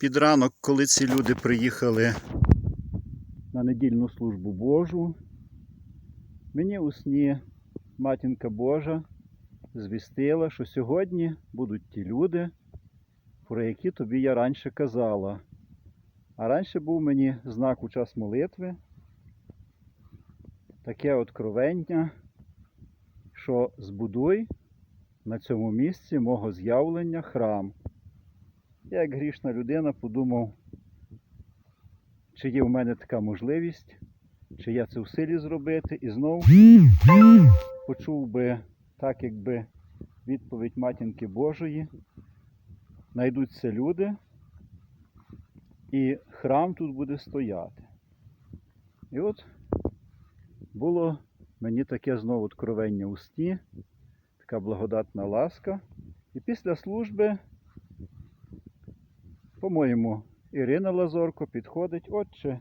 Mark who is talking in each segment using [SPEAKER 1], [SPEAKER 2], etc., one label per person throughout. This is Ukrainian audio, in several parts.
[SPEAKER 1] Під ранок, коли ці люди приїхали на недільну службу Божу, мені у сні матінка Божа звістила, що сьогодні будуть ті люди, про які тобі я раніше казала. А раніше був мені знак у час молитви, таке откровення, що збудуй на цьому місці мого з'явлення храм. Я, як грішна людина, подумав, чи є в мене така можливість, чи я це в силі зробити, і знов почув би так, якби відповідь матінки Божої. Найдуться люди, і храм тут буде стояти. І от було мені таке знову откровення у сні, така благодатна ласка. І після служби по-моєму, Ірина Лазорко підходить. Отче,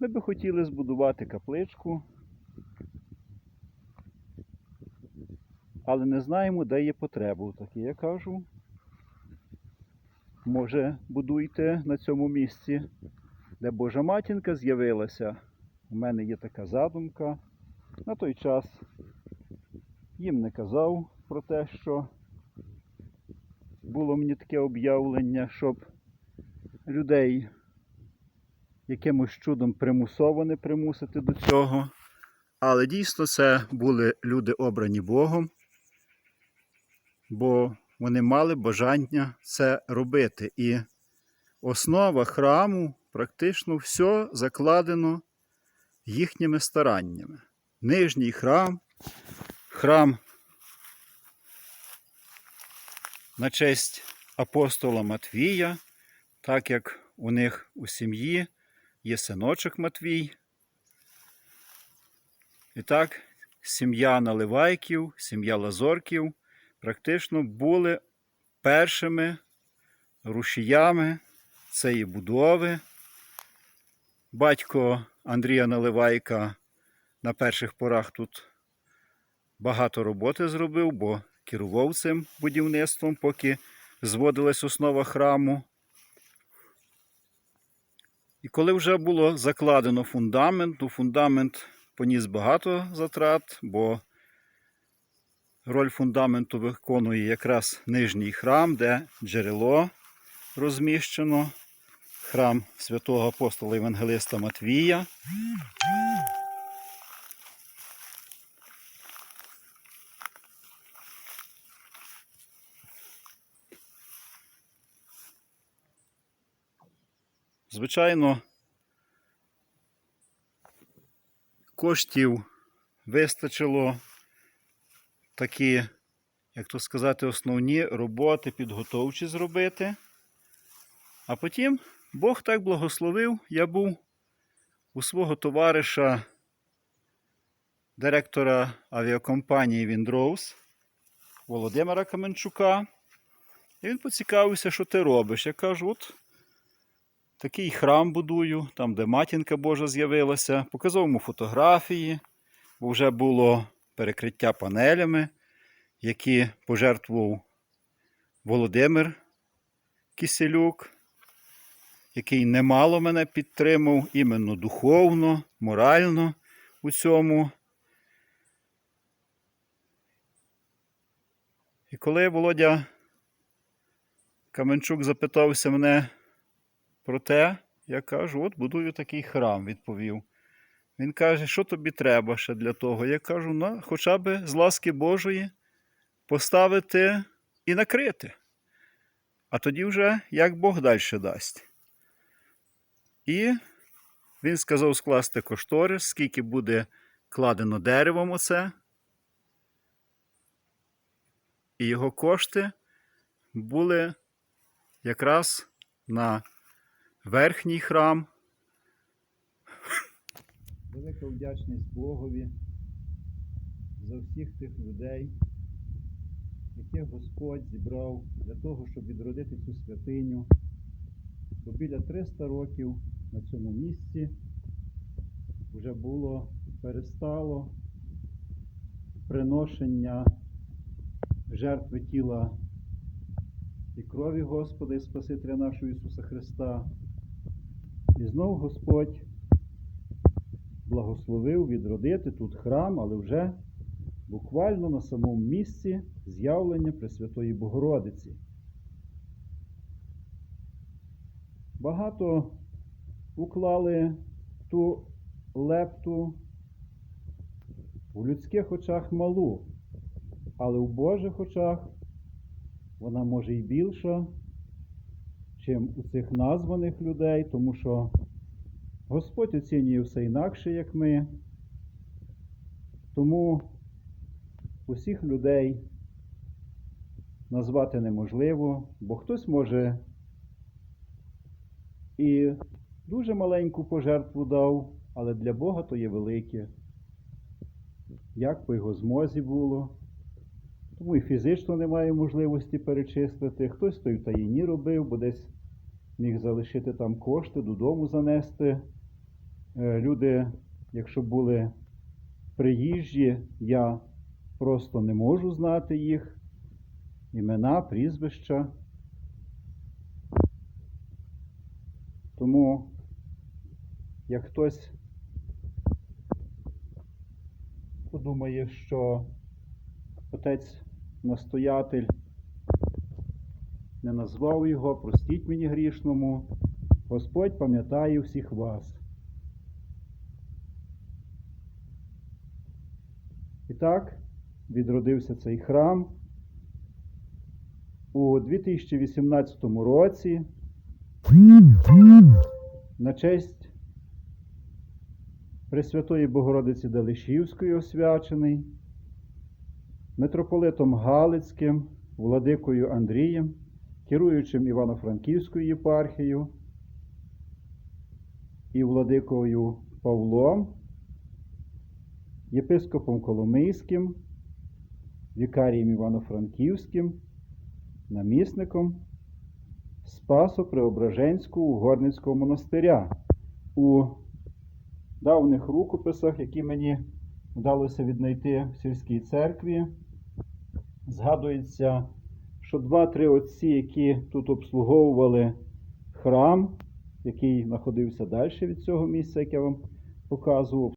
[SPEAKER 1] ми би хотіли збудувати капличку, але не знаємо, де є потреба. Так і я кажу. Може, будуйте на цьому місці, де Божа матінка з'явилася. У мене є така задумка. На той час їм не казав про те, що було мені таке об'явлення, щоб людей якимось чудом примусово примусити до цього. Але дійсно це були люди обрані Богом, бо вони мали бажання це робити. І основа храму практично все закладено їхніми стараннями. Нижній храм, храм на честь апостола Матвія, так як у них у сім'ї є синочок Матвій. І так, сім'я Наливайків, сім'я Лазорків практично були першими рушіями цієї будови. Батько Андрія Наливайка на перших порах тут багато роботи зробив, бо керував цим будівництвом, поки зводилась основа храму. І коли вже було закладено фундамент, то фундамент поніс багато затрат, бо роль фундаменту виконує якраз нижній храм, де джерело розміщено, храм святого апостола Євангелиста Матвія. Звичайно, коштів вистачило такі, як то сказати, основні роботи підготовчі зробити. А потім Бог так благословив, я був у свого товариша, директора авіакомпанії Віндроуз Володимира Каменчука. І він поцікавився, що ти робиш. Я кажу, от такий храм будую, там, де матінка Божа з'явилася. Показав йому фотографії, бо вже було перекриття панелями, які пожертвував Володимир Киселюк, який немало мене підтримав іменно духовно, морально у цьому. І коли Володя Каменчук запитався мене про те, я кажу, от будую такий храм, відповів. Він каже, що тобі треба ще для того? Я кажу, ну, хоча б з ласки Божої поставити і накрити. А тоді вже як Бог далі дасть. І він сказав скласти кошторис, скільки буде кладено деревом оце. І його кошти були якраз на верхній храм. Велика вдячність Богові за всіх тих людей, яких Господь зібрав для того, щоб відродити цю святиню. Бо біля 300 років на цьому місці вже було перестало приношення жертви тіла і крові Господа і Спасителя нашого Ісуса Христа. І знов Господь благословив відродити тут храм, але вже буквально на самому місці з'явлення Пресвятої Богородиці. Багато уклали ту лепту у людських очах малу, але в Божих очах вона може і більша, чим у цих названих людей, тому що Господь оцінює все інакше, як ми. Тому усіх людей назвати неможливо, бо хтось може і дуже маленьку пожертву дав, але для Бога то є велике. Як по його змозі було. Тому і фізично немає можливості перечислити. Хтось то й в таїні робив, бо десь міг залишити там кошти, додому занести. Е, Люди, якщо були приїжджі, я просто не можу знати їх, імена, прізвища. Тому, як хтось подумає, що отець настоятель не назвав його, простіть мені грішному, Господь пам'ятає всіх вас. І так, відродився цей храм у 2018 році на честь Пресвятої Богородиці Далишівської освячений, митрополитом Галицьким, владикою Андрієм, керуючим Івано-Франківською єпархією і владикою Павлом, єпископом Коломийським, вікарієм Івано-Франківським, намісником Спасо-Преображенського угорницького монастиря. У давніх рукописах, які мені вдалося віднайти в сільській церкві, згадується, що два-три отці, які тут обслуговували храм, який знаходився далі від цього місця, яке я вам показував,